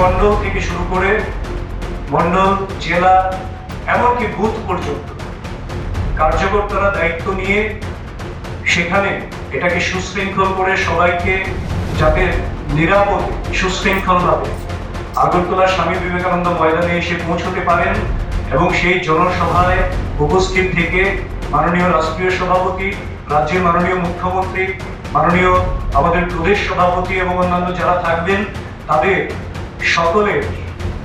মণ্ডল থেকে শুরু করে মণ্ডল জেলা, এমনকি বুথ পর্যন্ত। কার্যকর্তারা দায়িত্ব নিয়ে সেখানে এটাকে সুশৃঙ্খল করে সবাইকে যাতে নিরাপদ সুশৃঙ্খলভাবে আগরতলা স্বামী বিবেকানন্দ ময়দানে এসে পৌঁছতে পারেন এবং সেই জনসভায় উপস্থিত থেকে মাননীয় রাষ্ট্রীয় সভাপতি, রাজ্যের মাননীয় মুখ্যমন্ত্রী, মাননীয় আমাদের প্রদেশ সভাপতি এবং অন্যান্য যারা থাকবেন, তাদের সকলের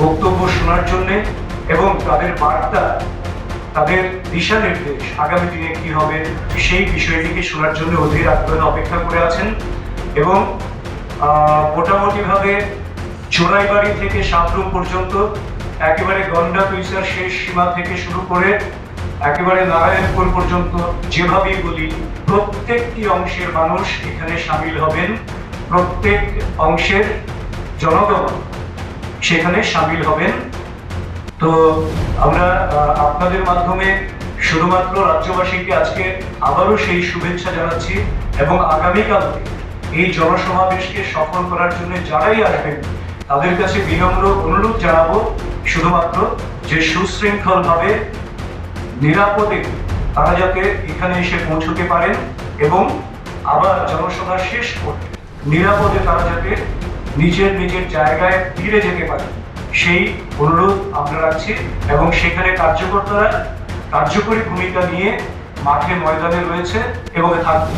বক্তব্য শোনার জন্য এবং তাদের বার্তা, তাদের দিশা নির্দেশ আগামী দিনে কি হবে, সেই বিষয়টিকে শোনার জন্য অধীর আগ্রহে অপেক্ষা করে আছেন এবং মোটামুটিভাবে চোরাইবাড়ি থেকে সাতরুম পর্যন্ত একেবারে গন্ডা তুইসার শেষ সীমা থেকে শুরু করে একেবারে নারায়ণপুর পর্যন্ত যেভাবেই বলি, প্রত্যেকটি অংশের মানুষ এখানে সামিল হবেন। প্রত্যেক অংশের জনগণ সেখানে সামিল হবেন। তো আমরা আপনাদের মাধ্যমে শুধুমাত্র রাজ্যবাসীকে আজকে আবারও সেই শুভেচ্ছা জানাচ্ছি এবং আগামীকাল এই জনসমাবেশকে সফল করার জন্য যারাই আসবেন, তাদের কাছে বিনম্র অনুরোধ জানাব শুধুমাত্র যে সুশৃঙ্খলভাবে, নিরাপদে তারা যাতে এখানে এসে পৌঁছতে পারেন এবং আবার জনসভা শেষ করে নিরাপদে তারা যাতে নিজের নিজের জায়গায় ফিরে যেতে পারে। সেই অনুরোধ আমরা রাখছি এবং সেখানে কার্যকর্তারা কার্যকরী ভূমিকা নিয়ে মাঠে ময়দানে রয়েছে এবং থাকবে।